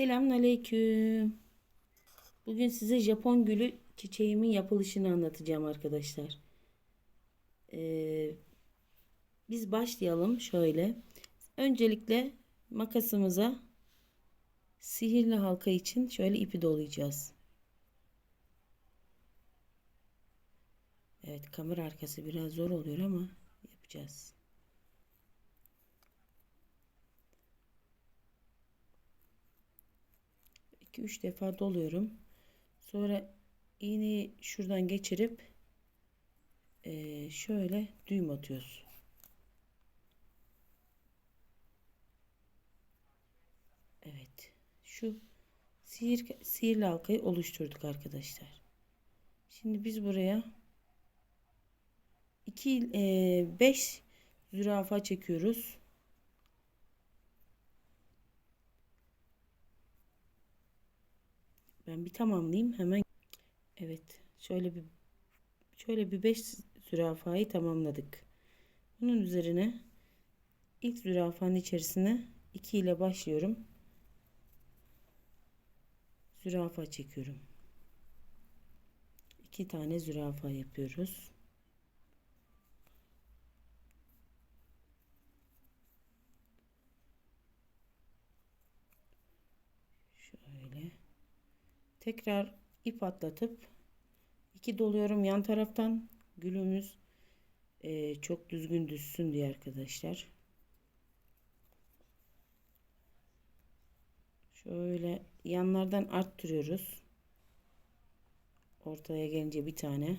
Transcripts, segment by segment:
Selamünaleyküm. Bugün size Japon gülü çiçeğimin yapılışını anlatacağım arkadaşlar. Ee, biz başlayalım şöyle. Öncelikle makasımıza sihirli halka için şöyle ipi dolayacağız. Evet kamera arkası biraz zor oluyor ama yapacağız. İki üç defa doluyorum. Sonra iğneyi şuradan geçirip eee, şöyle düğüm atıyoruz. Evet. Şu sihir, sihirli halkayı oluşturduk arkadaşlar. Şimdi biz buraya 2 5 zürafa çekiyoruz. Ben bir tamamlayayım hemen. Evet. Şöyle bir şöyle bir 5 zürafayı tamamladık. Bunun üzerine ilk zürafanın içerisine 2 ile başlıyorum. Zürafa çekiyorum. 2 tane zürafa yapıyoruz. Şöyle. Tekrar ip atlatıp iki doluyorum yan taraftan gülümüz e, çok düzgün düşsün diye arkadaşlar. Şöyle yanlardan arttırıyoruz. Ortaya gelince bir tane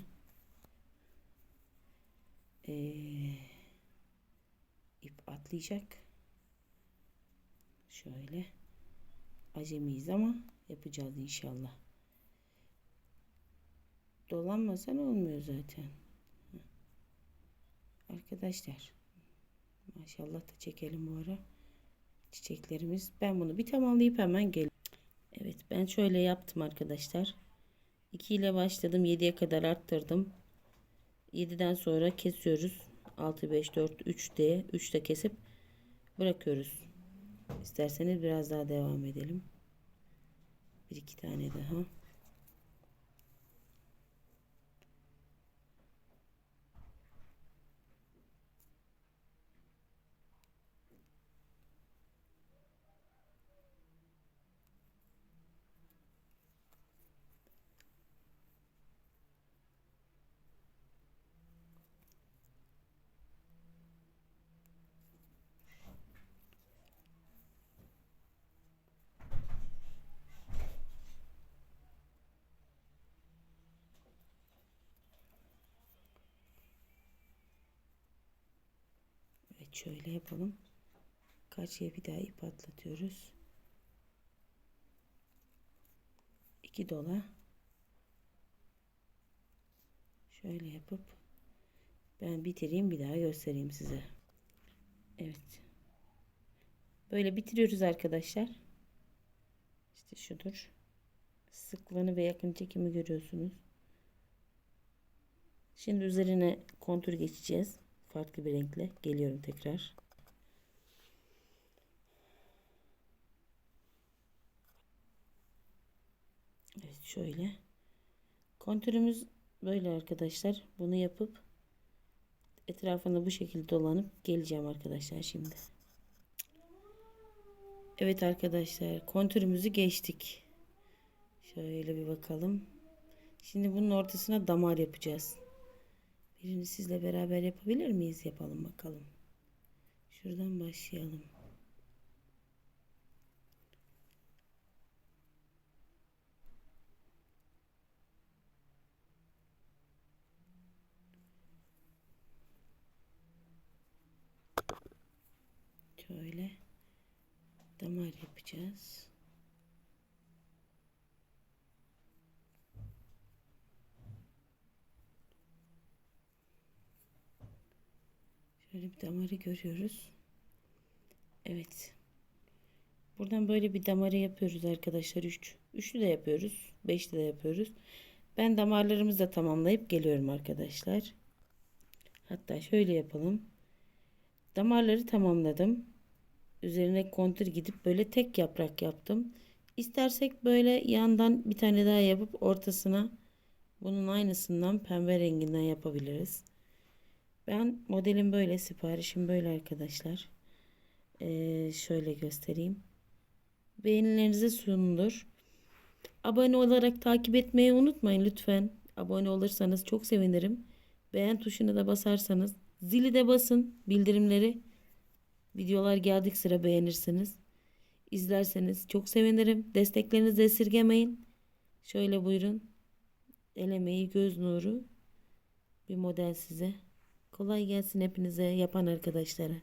e, ip atlayacak. Şöyle acemiyiz ama yapacağız inşallah. Dolanmasan olmuyor zaten. Arkadaşlar maşallah da çekelim bu ara çiçeklerimiz. Ben bunu bir tamamlayıp hemen gel. Evet ben şöyle yaptım arkadaşlar. 2 ile başladım 7'ye kadar arttırdım. 7'den sonra kesiyoruz. 6 5 4 3 diye 3 de kesip bırakıyoruz. İsterseniz biraz daha devam edelim. Bir iki tane daha. Evet şöyle yapalım. Karşıya bir daha ip atlatıyoruz. 2 dola. Şöyle yapıp ben bitireyim bir daha göstereyim size. Evet. Böyle bitiriyoruz arkadaşlar. İşte şudur. Sıklığını ve yakın çekimi görüyorsunuz. Şimdi üzerine kontur geçeceğiz. Farklı bir renkle. Geliyorum tekrar. Evet şöyle. Kontürümüz böyle arkadaşlar. Bunu yapıp etrafını bu şekilde dolanıp geleceğim arkadaşlar şimdi. Evet arkadaşlar kontürümüzü geçtik. Şöyle bir bakalım. Şimdi bunun ortasına damar yapacağız. Birini sizle beraber yapabilir miyiz? Yapalım bakalım. Şuradan başlayalım. Şöyle damar yapacağız. Şöyle bir damarı görüyoruz. Evet. Buradan böyle bir damarı yapıyoruz arkadaşlar. 3. Üçlü de yapıyoruz. Beşli de yapıyoruz. Ben damarlarımızı da tamamlayıp geliyorum arkadaşlar. Hatta şöyle yapalım. Damarları tamamladım. Üzerine kontür gidip böyle tek yaprak yaptım. İstersek böyle yandan bir tane daha yapıp ortasına bunun aynısından pembe renginden yapabiliriz. Ben modelim böyle, siparişim böyle arkadaşlar. Ee, şöyle göstereyim. Beğenilerinize sunulur. Abone olarak takip etmeyi unutmayın lütfen. Abone olursanız çok sevinirim. Beğen tuşuna da basarsanız, zili de basın bildirimleri. Videolar geldik sıra beğenirsiniz. İzlerseniz çok sevinirim. Desteklerinizi esirgemeyin. Şöyle buyurun. El emeği, göz nuru bir model size. Kolay gelsin hepinize yapan arkadaşlara.